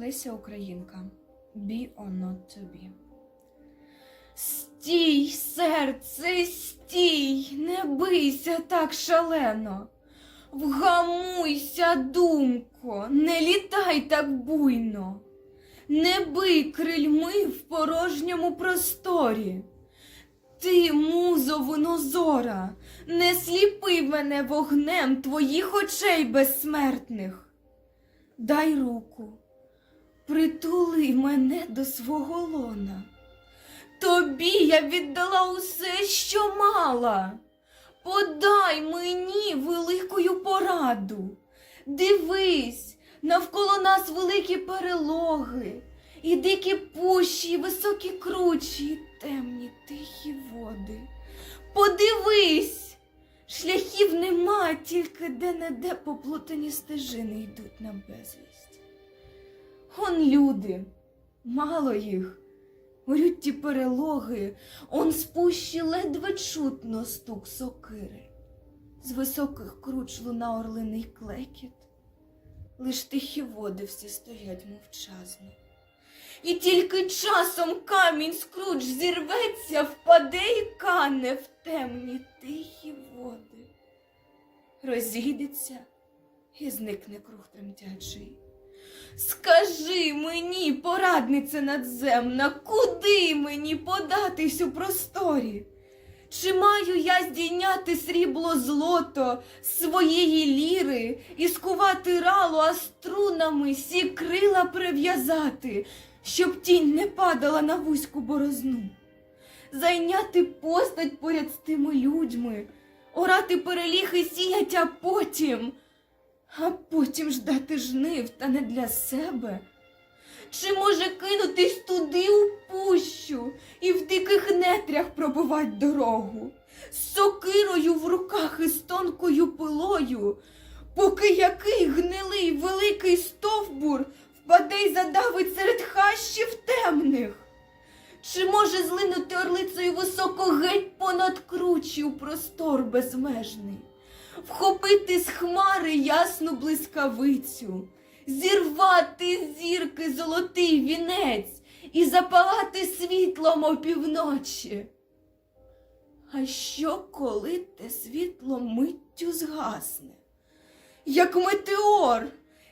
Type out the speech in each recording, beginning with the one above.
Леся Українка. Be or not to be. Стій, серце, стій, не бийся так шалено. Вгамуйся, думко, не літай так буйно. Не бий крильми в порожньому просторі. Ти, музо винозора, не сліпи мене вогнем твоїх очей безсмертних. Дай руку, притули мене до свого лона. Тобі я віддала усе, що мала. Подай мені великою пораду. Дивись, навколо нас великі перелоги, і дикі пущі, і високі кручі, і темні тихі води. Подивись, шляхів нема, тільки де-не-де поплутані стежини йдуть на безвість. Он люди, мало їх. Горють ті перелоги, он з пущі ледве чутно стук сокири. З високих круч луна орлиний клекіт, лиш тихі води всі стоять мовчазно. І тільки часом камінь з круч зірветься, впаде і кане в темні тихі води. Розійдеться і зникне круг тремтячий. Скажи мені, порадниця надземна, куди мені податись у просторі? Чи маю я здійняти срібло злото своєї ліри і скувати рало, а струнами сі крила прив'язати, щоб тінь не падала на вузьку борозну? Зайняти постать поряд з тими людьми, орати переліги сіять, а потім а потім ждати жнив та не для себе. Чи може кинутись туди у пущу і в диких нетрях пробивать дорогу, з сокирою в руках і з тонкою пилою, поки який гнилий великий стовбур впаде й задавить серед хащів темних? Чи може злинути орлицею високо геть понад кручі у простор безмежний? Вхопити з хмари ясну блискавицю, зірвати з зірки золотий вінець і запалати світлом опівночі. А що, коли те світло миттю згасне, як метеор,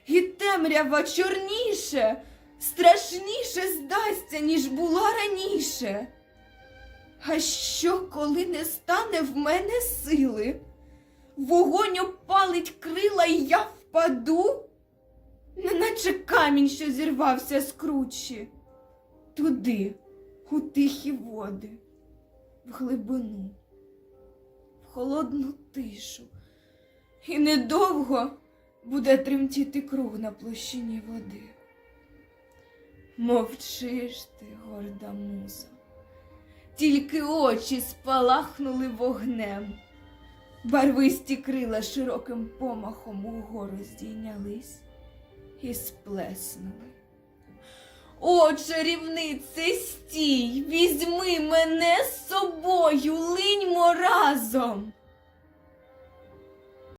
і темрява чорніше, страшніше здасться, ніж була раніше? А що, коли не стане в мене сили? Вогонь опалить крила, і я впаду, неначе камінь, що зірвався з кручі, туди, у тихі води, в глибину, в холодну тишу, і недовго буде тремтіти круг на площині води. Мовчиш ти, горда муза, тільки очі спалахнули вогнем. Барвисті крила широким помахом угору здійнялись і сплеснули. О, чарівнице, стій, візьми мене з собою, линьмо разом.